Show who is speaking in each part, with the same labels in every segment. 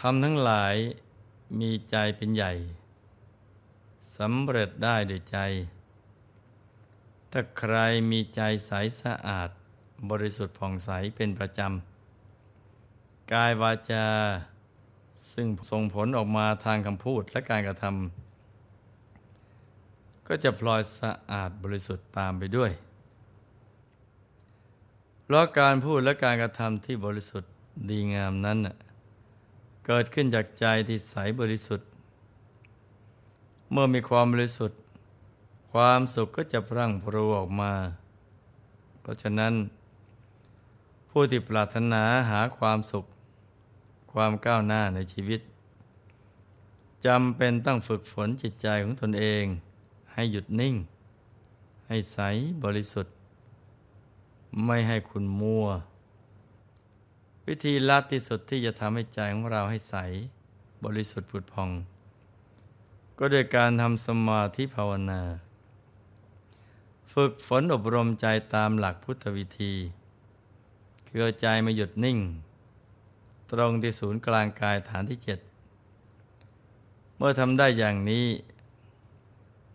Speaker 1: ทำทั้งหลายมีใจเป็นใหญ่สำเร็จได้ด้วยใจ ถ้าใครมีใจใสสะอาด บริสุทธิ์ผ่องใสเป็นประจำ กายวาจา ซึ่งส่งผลออกมาทางคำพูดและการกระทำก็จะพลอยสะอาดบริสุทธิ์ตามไปด้วย เพราะการพูดและการกระทำที่บริสุทธิ์ดีงามนั้นน่ะ เกิดขึ้นจากใจที่ใสบริสุทธิ์ เมื่อมีความบริสุทธิ์ ความสุขก็จะพรั่งพรูออกมา เพราะฉะนั้น ผู้ที่ปรารถนาหาความสุข ความก้าวหน้าในชีวิตจำเป็นต้องฝึกฝนจิตใจของตนเอง ให้หยุดนิ่ง ให้ใสบริสุทธิ์ ไม่ให้คุณมัว วิธีลัดที่สุดที่จะทำให้ใจของเราให้ใส บริสุทธิ์ผุดพอง ก็โดยการทำสมาธิภาวนา ฝึกฝนอบรมใจตามหลักพุทธวิธี คือเอาใจมาหยุดนิ่ง ตรงที่ศูนย์กลางกายฐานที่เจ็ดเมื่อทำได้อย่างนี้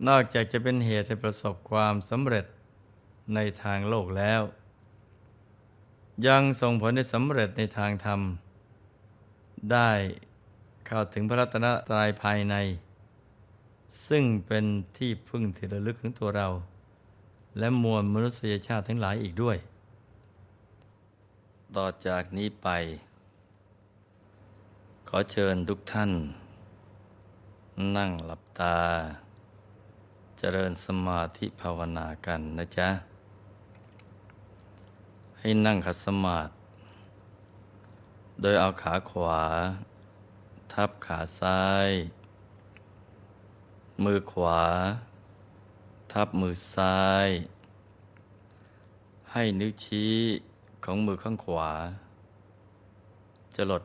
Speaker 1: นอกจากจะเป็นเหตุให้ประสบความสำเร็จในทางโลกแล้ว ยังส่งผลให้สำเร็จในทางธรรม ได้เข้าถึงพระรัตนตรัยภายใน ซึ่งเป็นที่พึ่งที่ระลึกของตัวเรา และมวลมนุษยชาติทั้งหลายอีกด้วย ต่อจากนี้ไป ขอเชิญทุกท่าน นั่งหลับตา เจริญสมาธิภาวนากันนะจ๊ะ ให้นั่งขัดสมาธิโดยเอาขาขวา ทับขาซ้าย มือขวา ทับมือซ้าย ให้นิ้วชี้ของมือข้างขวา จะลด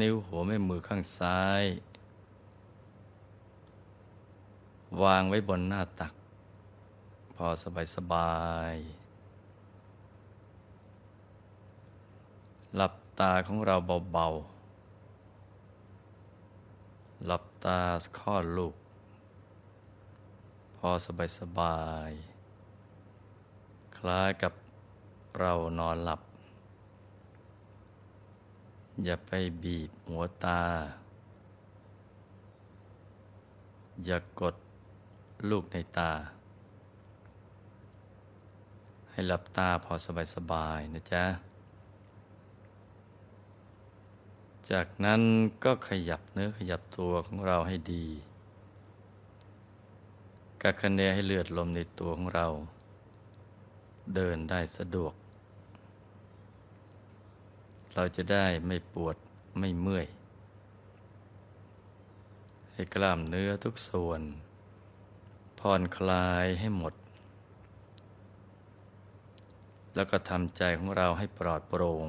Speaker 1: นิ้วหัวแม่มือข้างซ้าย วางไว้บนหน้าตัก พอสบายสบาย หลับตาของเราเบาๆ หลับตาคลอดลูก พอสบายสบาย คล้ายกับเรานอนหลับ อย่าไปบีบหัวตา อย่ากดลูกในตา ให้หลับตาพอสบายสบายนะจ๊ะ จากนั้นก็ขยับเนื้อขยับตัวของเราให้ดีกักคะเนให้เลือดลมในตัวของเรา เดินได้สะดวก เราจะได้ไม่ปวดไม่เมื่อย ให้กล้ามเนื้อทุกส่วน ผ่อนคลายให้หมด แล้วก็ทำใจของเราให้ปลอดโปร่ง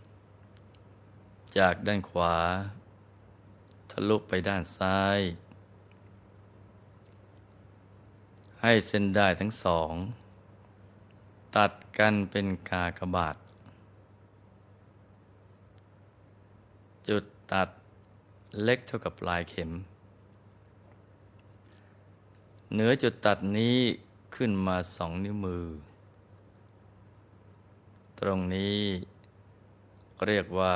Speaker 1: จากด้านขวา ทะลุไปด้านซ้าย ให้เส้นได้ทั้งสอง ตัดกันเป็นกากบาท จุดตัดเล็กเท่ากับปลายเข็ม เหนือจุดตัดนี้ขึ้นมาสองนิ้วมือ ตรงนี้เรียกว่า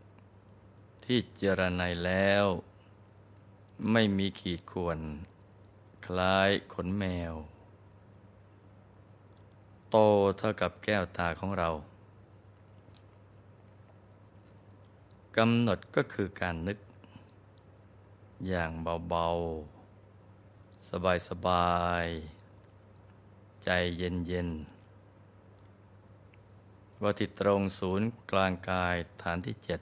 Speaker 1: ที่เจรไนแล้ว ไม่มีขีดข่วน คล้ายขนแมว โตเท่ากับแก้วตาของเรากำหนดก็คือการนึก อย่างเบา ๆ สบาย ๆ ใจเย็น ๆ ว่าที่ตรงศูนย์กลางกายฐานที่เจ็ด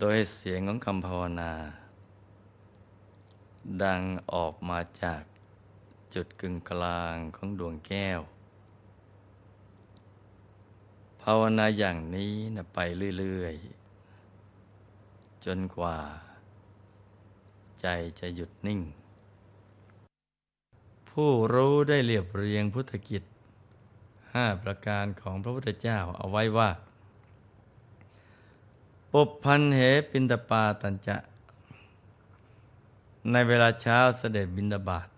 Speaker 1: โดยเสียงของคำภาวนา ดังออกมาจากจุดกึ่งกลางของดวงแก้ว ภาวนาอย่างนี้นะไปเรื่อยๆ จนกว่า ใจจะหยุดนิ่ง ผู้รู้ได้เรียบเรียงพุทธกิจห้าประการของพระพุทธเจ้าเอาไว้ว่า ปุพพันเหปินตปาตัญจะ ในเวลาเช้าเสด็จบินดาบาต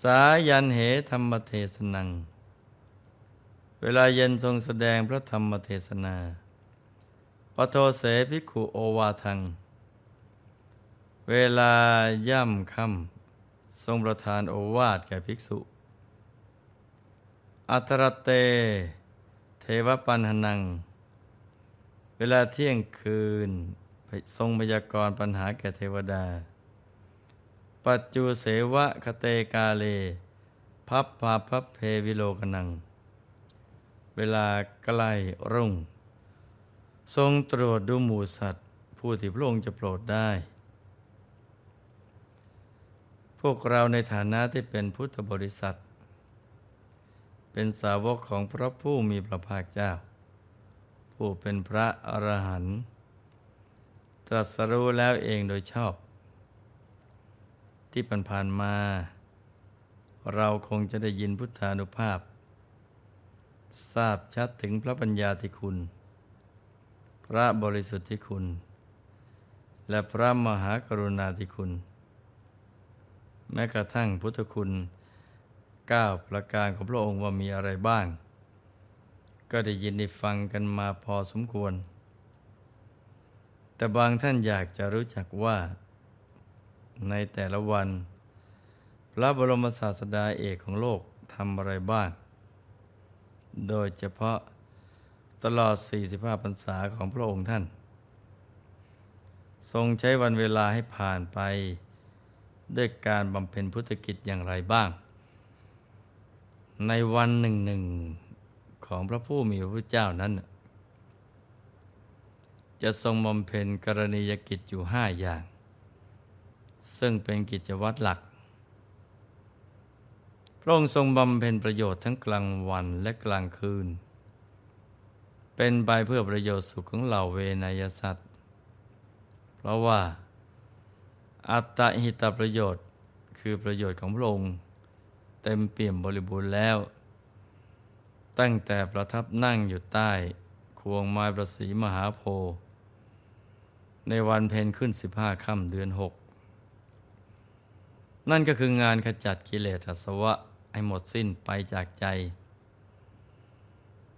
Speaker 1: สายันเหธรรมเทศนัง เวลาเย็นทรงแสดงพระธรรมเทศนาปโทเสภิกขุโอวาทัง เวลาย่ำค่ำทรงประทานโอวาทแก่ภิกษุ อัตรเต เทวปันหนัง เวลาเที่ยงคืนทรงพยากรณ์ปัญหาแก่เทวดา ปัจจุเสวะคเตกาเล พับพาพับเพวิโลกนัง เวลาใกล้รุ่ง ทรงตรวจดูหมู่สัตว์ ผู้ที่พระองค์จะโปรดได้ พวกเราในฐานะที่เป็นพุทธบริษัท เป็นสาวกของพระผู้มีพระภาคเจ้า ผู้เป็นพระอรหันต์ตรัสรู้แล้วเองโดยชอบ ที่ผ่านๆมา เราคงจะได้ยินพุทธานุภาพ ทราบชัดถึงพระปัญญาธิคุณ พระบริสุทธิคุณ และพระมหากรุณาธิคุณ แม้กระทั่งพุทธคุณเก้าประการของพระองค์ว่ามีอะไรบ้าง ก็ได้ยินได้ฟังกันมาพอสมควร แต่บางท่านอยากจะรู้จักว่า ในแต่ละวัน พระบรมศาสดาเอกของโลกทำอะไรบ้าง โดยเฉพาะตลอด 45พรรษาของพระองค์ท่าน ทรงใช้วันเวลาให้ผ่านไป ด้วยการบำเพ็ญพุทธกิจอย่างไรบ้าง ในวันหนึ่งหนึ่ง ของพระผู้มีพระพุทธเจ้านั้น จะทรงบำเพ็ญกรณียกิจอยู่ห้าอย่าง ซึ่งเป็นกิจวัตรหลัก พระองค์ทรงบำเพ็ญประโยชน์ทั้งกลางวันและกลางคืน เป็นไปเพื่อประโยชน์สุขของเหล่าเวนยสัตว์ เพราะว่า อัตตหิตประโยชน์คือประโยชน์ของพระองค์เต็มเปี่ยมบริบูรณ์แล้ว ตั้งแต่ประทับนั่งอยู่ใต้ควงไม้ประสีมหาโพธิ์ในวันเพ็ญขึ้นสิบห้าค่ำเดือนหกนั่นก็คืองานขจัดกิเลสอาสวะให้หมดสิ้นไปจากใจ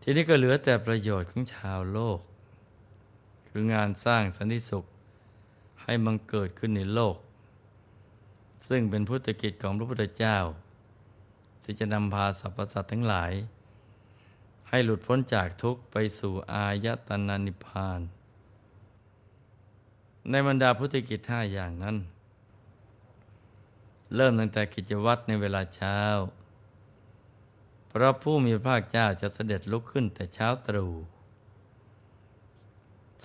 Speaker 1: ทีนี้ก็เหลือแต่ประโยชน์ของชาวโลก คืองานสร้างสันติสุขให้มันเกิดขึ้นในโลก ซึ่งเป็นพุทธกิจของพระพุทธเจ้า ที่จะนำพาสรรพสัตว์ทั้งหลาย ให้หลุดพ้นจากทุกข์ไปสู่อายตนะนิพพาน ในบรรดาพุทธกิจห้าอย่างนั้น เริ่มตั้งแต่กิจวัตรในเวลาเช้า พระผู้มีพระเจ้าจะเสด็จลุกขึ้นแต่เช้าตรู่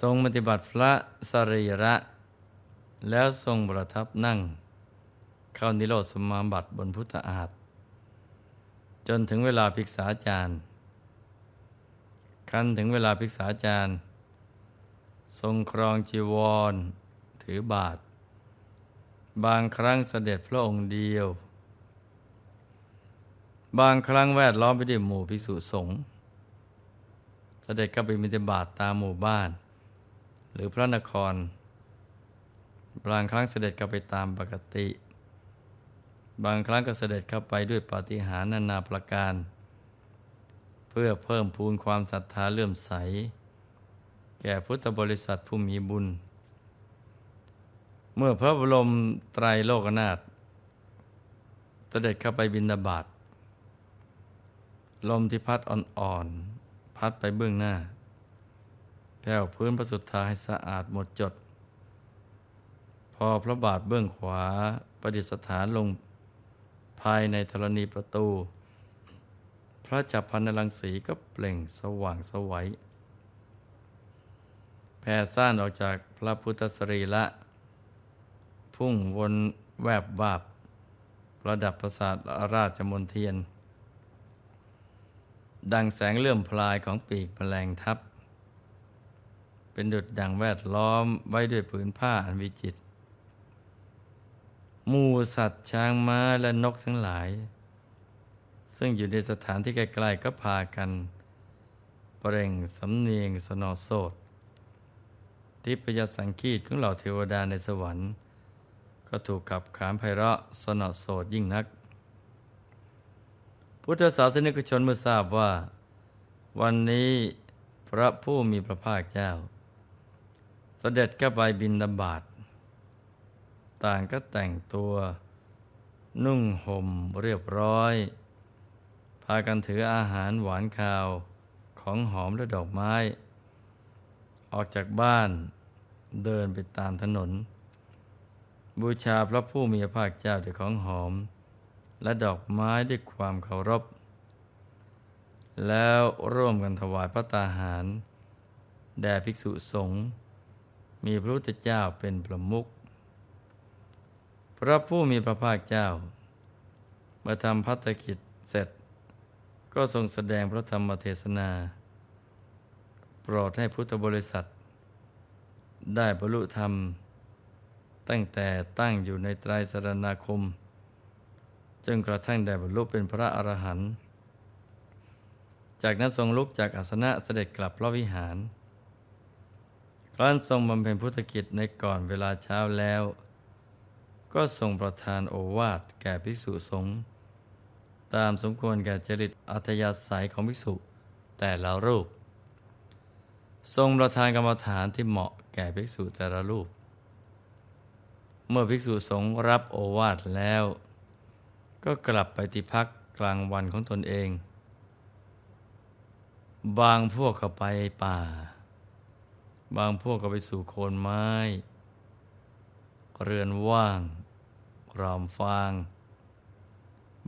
Speaker 1: ทรงปฏิบัติพระสรีระ แล้วทรงประทับนั่ง เข้านิโรธสมาบัติบนพุทธอาฏจนถึงเวลาภิกษาจารย์ คันถึงเวลาภิกษาจารย์ ทรงครองจีวร ถือบาท บางครั้งเสด็จพระองค์เดียว บางครั้งแวดล้อมไปด้วยหมู่ภิกษุสงฆ์เสด็จก็ไปมิตบาทตามหมู่บ้าน หรือพระนคร บางครั้งเสด็จก็ไปตามปกติ บางครั้งก็เสด็จเข้าไปด้วยปาฏิหาริย์นานาประการ เพื่อเพิ่มพูนความศรัทธาเลื่อมใส แก่พุทธบริษัทผู้มีบุญ เมื่อพระบรมไตรโลกนาถเสด็จเข้าไปบินบาตลมที่พัดอ่อนๆ พัดไปเบื้องหน้า แผ่วพื้นพระสุทธาให้สะอาดหมดจด พอพระบาทเบื้องขวาประดิษฐานลงภายในธรณีประตู ระจับพันนรังสีก็เปล่งสว่างสวัยแผ่ซ่านออกจากพระพุทธสรีละ พุ่งวนแวบวาบประดับประสาทราชมนเทียน ดังแสงเลื่อมพลายของปีกแมลงทับ เป็นดุดดังแวดล้อมไว้ด้วยผืนผ้าอันวิจิตรหมูสัตว์ช้างม้าและนกทั้งหลาย ซึ่งอยู่ในสถานที่ใกล้ๆก็พากัน เปล่งสำเนียงสนอโสดทิพยสังคีตของเหล่าเทวดาในสวรรค์ ก็ถูกขับขานไพเราะสนอโสดยิ่งนัก พุทธศาสนิกชนเมื่อทราบว่า วันนี้พระผู้มีพระภาคเจ้า เสด็จเข้าไปบินดาบาตต่างก็แต่งตัวนุ่งห่มเรียบร้อย พากันถืออาหารหวานคาวของหอมและดอกไม้ ออกจากบ้านเดินไปตามถนน บูชาพระผู้มีพระภาคเจ้าด้วยของหอม และดอกไม้ด้วยความเคารพ แล้วร่วมกันถวายพระตาหาร แด่ภิกษุสงฆ์มีพระพุทธเจ้าเป็นประมุขพระผู้มีพระภาคเจ้า เมื่อทำพัฒกิจเสร็จ ก็ทรงแสดงพระธรรมเทศนา โปรดให้พุทธบริษัท ได้บรรลุธรรม ตั้งแต่ตั้งอยู่ในไตรสรณาคม จนกระทั่งได้บรรลุเป็นพระอรหันต์จากนั้นทรงลุกจากอาสนะเสด็จกลับพระวิหาร ครั้นทรงบำเพ็ญพุทธกิจในก่อนเวลาเช้าแล้ว ก็ทรงประทานโอวาทแก่ภิกษุสงฆ์ ตามสมควรแก่จริตอัธยาศัยของภิกษุ แต่ละรูป ทรงประทานกรรมฐานที่เหมาะแก่ภิกษุแต่ละรูป เมื่อภิกษุสงฆ์รับโอวาทแล้ว ก็กลับไปที่พักกลางวันของตนเอง บางพวกก็ไปป่า บางพวกก็ไปสู่โคนไม้ เรือนว่างรอมฟาง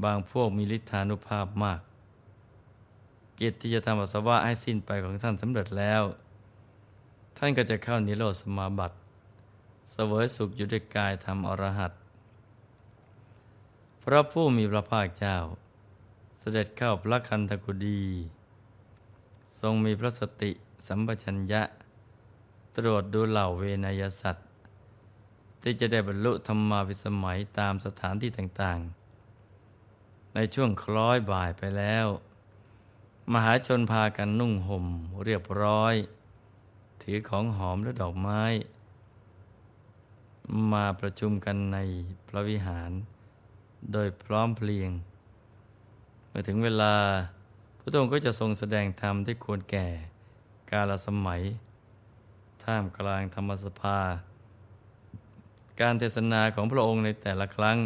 Speaker 1: บางพวกมีฤทธานุภาพมาก กิจที่จะทำอสวะให้สิ้นไปของท่านสำเร็จแล้ว ท่านก็จะเข้านิโรธสมาบัติเสวยสุขอยู่ด้วยกายธรรมอรหัตพระผู้มีพระภาคเจ้า เสด็จเข้าพระคันธกุดี ทรงมีพระสติสัมปชัญญะ ตรวจดูเหล่าเวนยสัตว์ ที่จะได้บรรลุธรรมาวิสมัยตามสถานที่ต่างๆ ในช่วงคล้อยบ่ายไปแล้ว มหาชนพากันนุ่งห่มเรียบร้อย ถือของหอมและดอกไม้ มาประชุมกันในพระวิหาร โดยพร้อมเพรียง เมื่อถึงเวลาพระองค์ก็จะทรงแสดงธรรมที่ควรแก่กาลสมัย ท่ามกลางธรรมสภา การเทศนาของพระองค์ในแต่ละครั้ง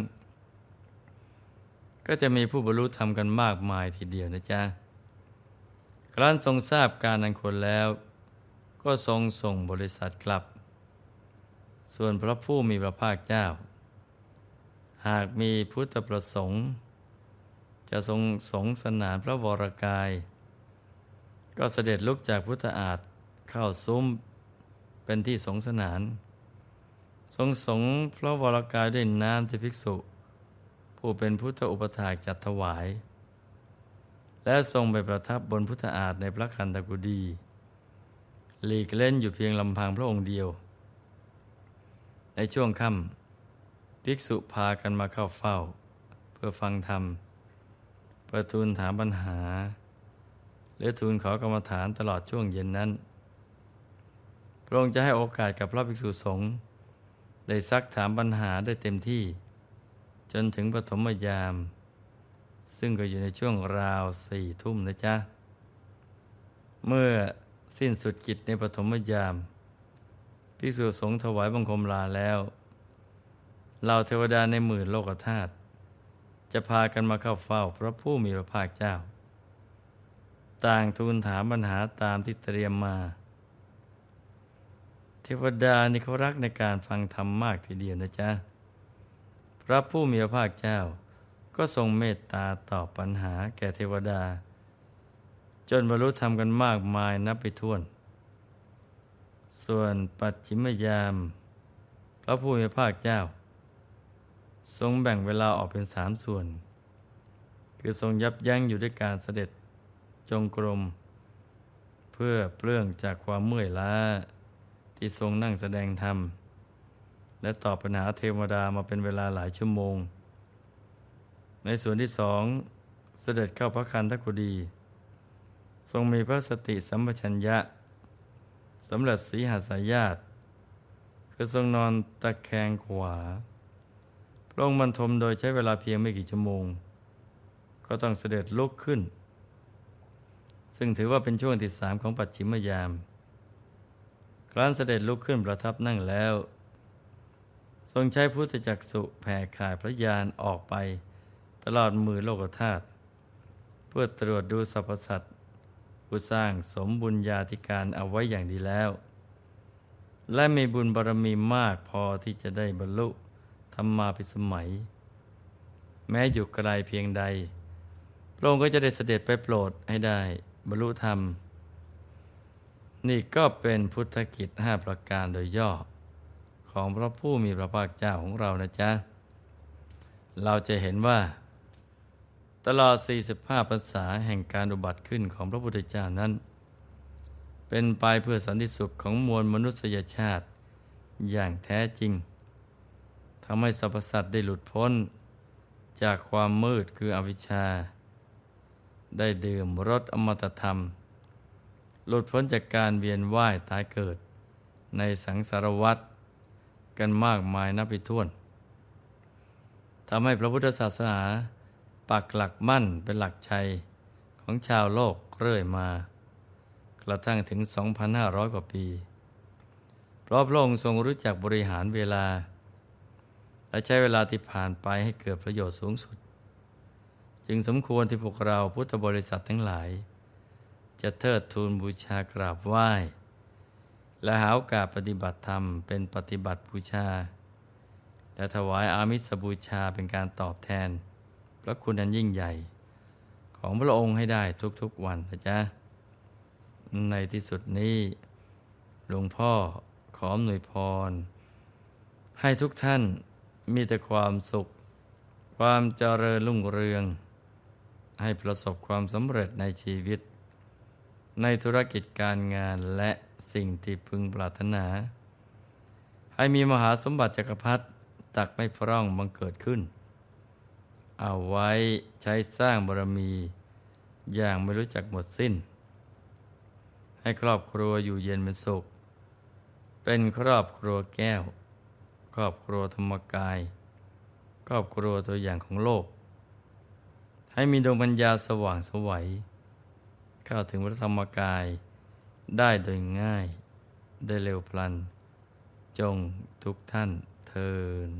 Speaker 1: ก็จะมีผู้บรรลุธรรมกันมากมายทีเดียวนะจ๊ะ ครั้นทรงทราบการนันคนแล้ว ก็ทรงส่งบริษัทกลับ ส่วนพระผู้มีพระภาคเจ้า หากมีพุทธประสงค์ จะทรงสงสนานพระวรกาย ก็เสด็จลุกจากพุทธอาฏเข้าซุ้มเป็นที่สงสนาน ทรงสงพระวรกายด้วยน้ำที่ภิกษุ ผู้เป็นพุทธอุปถากจัดถวาย และทรงไปประทับบนพุทธอาฏในพระคันตกุดีหลีกเล่นอยู่เพียงลำพังพระองค์เดียว ในช่วงค่ำภิกษุพากันมาเข้าเฝ้า เพื่อฟังธรรมเพื่อทูลถามปัญหา หรือทูลขอกรรมฐานตลอดช่วงเย็นนั้น พระองค์จะให้โอกาสกับพระภิกษุสงฆ์ได้ซักถามปัญหาได้เต็มที่ จนถึงปฐมยาม ซึ่งก็อยู่ในช่วงราวสี่ทุ่มนะจ๊ะ เมื่อสิ้นสุดกิจในปฐมยาม ภิกษุสงฆ์ถวายบังคมลาแล้วเหล่าเทวดาในหมื่นโลกธาตุจะพากันมาเข้าเฝ้าพระผู้มีพระภาคเจ้า ต่างทูลถามปัญหาตามที่เตรียมมา เทวดานี่เขารักในการฟังธรรมมากทีเดียวนะจ๊ะ ระผู้มีพระภาคเจ้า ก็ทรงเมตตาตอบปัญหาแก่เทวดา จนบรรลุธรรมกันมากมายนับไปถ้วน ส่วนปัจฉิมยาม พระผู้มีพระภาคเจ้า ทรงแบ่งเวลาออกเป็นสามส่วน คือทรงยับยั้งอยู่ด้วยการเสด็จจงกรม เพื่อเปลื้องจากความเมื่อยล้าที่ทรงนั่งแสดงธรรม และตอบปัญหาเทวดามาเป็นเวลาหลายชั่วโมง ในส่วนที่สองเสด็จเข้าพระคันธกุดีทรงมีพระสติสัมปชัญญะสำหรับสีหาสายญาติคือทรงนอนตะแคงขวา พระองค์บรรทมโดยใช้เวลาเพียงไม่กี่ชั่วโมง ก็ต้องเสด็จลุกขึ้น ซึ่งถือว่าเป็นช่วงที่สามของปัจฉิมยาม ครั้นเสด็จลุกขึ้นประทับนั่งแล้ว ทรงใช้พุทธจักสุแผ่ขายพระยานออกไป ตลอดมือโลกธาตุเพื่อตรวจดูสรรพสัตว์ผู้สร้างสมบุญญาธิการเอาไว้อย่างดีแล้ว และมีบุญบารมีมากพอที่จะได้บรรลุธรรมาภิสมัย แม้อยู่ไกลเพียงใด พระองค์ก็จะได้เสด็จไปโปรดให้ได้บรรลุธรรม นี่ก็เป็นพุทธกิจห้าประการโดยย่อ ของพระผู้มีพระภาคเจ้าของเรานะจ๊ะ เราจะเห็นว่า ตลอด 45พรรษาแห่งการอุบัติขึ้นของพระพุทธเจ้านั้น เป็นไปเพื่อสันติสุขของมวลมนุษยชาติอย่างแท้จริงทำให้สรรพสัตว์ได้หลุดพ้น จากความมืดคืออวิชชา ได้ดื่มรสอมตะธรรม หลุดพ้นจากการเวียนว่ายตายเกิด ในสังสารวัฏ กันมากมายนับไปถ้วนทำให้พระพุทธศาสนาปักหลักมั่นเป็นหลักชัยของชาวโลกเรื่อยมา กระทั่งถึง 2,500 กว่าปี เพราะพระองค์ทรงรู้จักบริหารเวลา และใช้เวลาที่ผ่านไปให้เกิดประโยชน์สูงสุด จึงสมควรที่พวกเราพุทธบริษัททั้งหลาย จะเทิดทูนบูชากราบไหว้ และหาโอกาสปฏิบัติธรรมเป็นปฏิบัติบูชา และถวายอามิสบูชาเป็นการตอบแทน พระคุณอันยิ่งใหญ่ ของพระองค์ให้ได้ทุกๆวันนะจ๊ะ ในที่สุดนี้หลวงพ่อขอหน่วยพร ให้ทุกท่านมีแต่ความสุข ความเจริญรุ่งเรือง ให้ประสบความสำเร็จในชีวิต ในธุรกิจการงานและ สิ่งที่พึงปรารถนา ให้มีมหาสมบัติจักรพรรดิตักไม่พร่องบังเกิดขึ้น เอาไว้ใช้สร้างบารมี อย่างไม่รู้จักหมดสิ้น ให้ครอบครัวอยู่เย็นเป็นสุข เป็นครอบครัวแก้ว ครอบครัวธรรมกาย ครอบครัวตัวอย่างของโลก ให้มีดวงปัญญาสว่างสวัยเข้าถึงพระธรรมกาย ได้โดยง่าย ได้เร็วพลัน จงทุกท่านเทิน